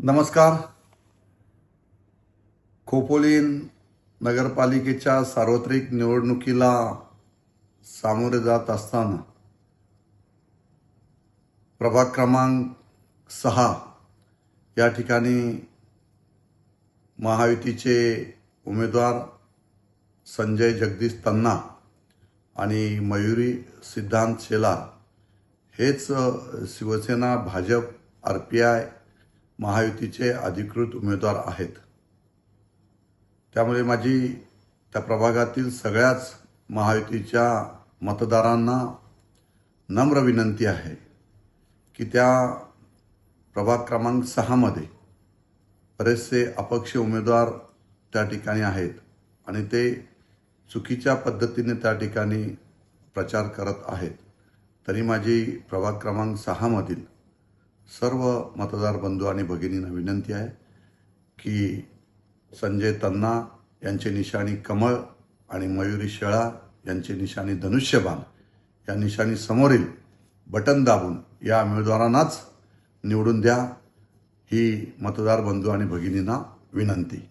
नमस्कार. खोपोलीन नगरपालिकेच्या सार्वत्रिक निवडणुकीला सामोरे जात असताना प्रभाग क्रमांक सहा या ठिकाणी महायुतीचे उमेदवार संजय जगदीश तन्ना आणि मयुरी सिद्धांत शेलार हेच Shiv Sena Bhajap R P I महायुतीचे अधिकृत उमेदवार आहेत. त्यामुळे माझी त्या प्रभागातील सगळ्याच महायुतीच्या मतदारांना नम्र विनंती आहे की त्या प्रभाग क्रमांक सहामध्ये बरेचसे अपक्ष उमेदवार त्या ठिकाणी आहेत आणि ते चुकीच्या पद्धतीने त्या ठिकाणी प्रचार करत आहेत. तरी माझी प्रभाग क्रमांक सहामधील सर्व मतदार बंधू आणि भगिनींना विनंती आहे की संजय तन्ना यांचे निशाणी कमळ आणि मयुरी शेळा यांचे निशाणी धनुष्यबाण या निशाणी समोरील बटन दाबून या उमेदवारांनाच निवडून द्या ही मतदार बंधू आणि भगिनींना विनंती.